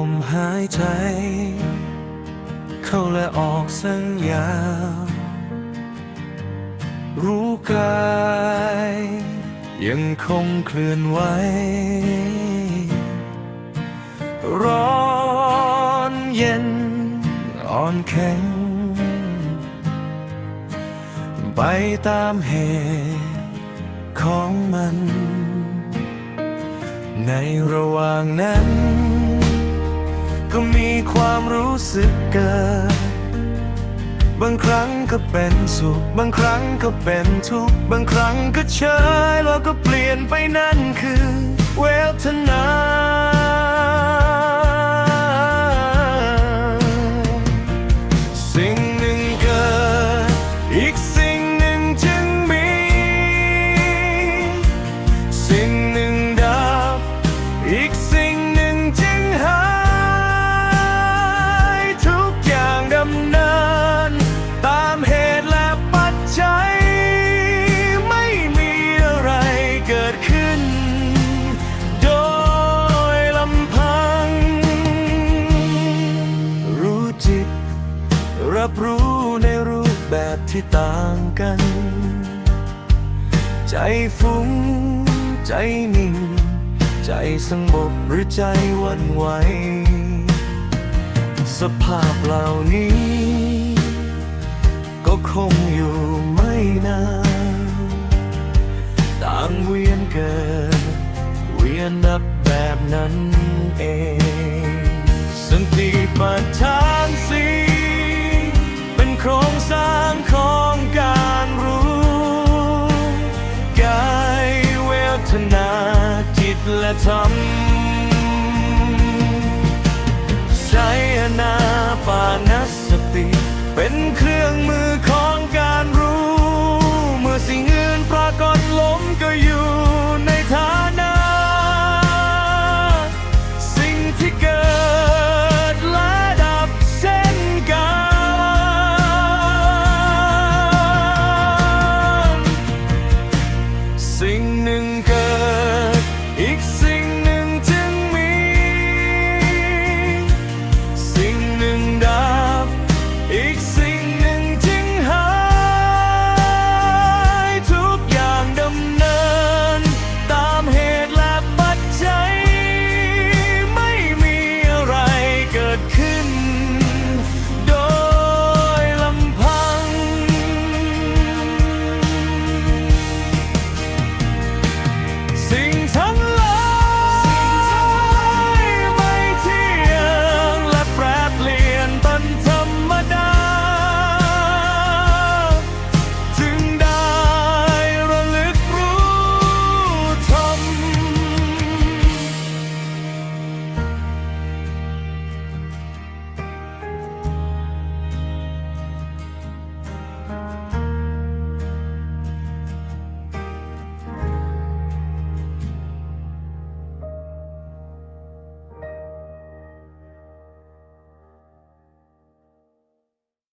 ลมหายใจ เข้าและออกสัญญารู้กายยังคงเคลื่อนไหวร้อนเย็นอ่อนแข็ง ไปตามเหตุของมัน ในระหว่างนั้น ก็มีความรู้สึกเกิด บางครั้งก็เป็นสุข บางครั้งก็เป็นทุกข์ บางครั้งก็เฉยแล้วก็เปลี่ยนไปนั่นคือ เวทนา ที่ต่างกัน ใจฟุ้ง ใจนิ่ง ใจสงบหรือใจวันไหว สภาพเหล่านี้ ก็คงอยู่ไม่นานต่างเวียนเกิด เวียนนับแบบนั้นเอง ทำ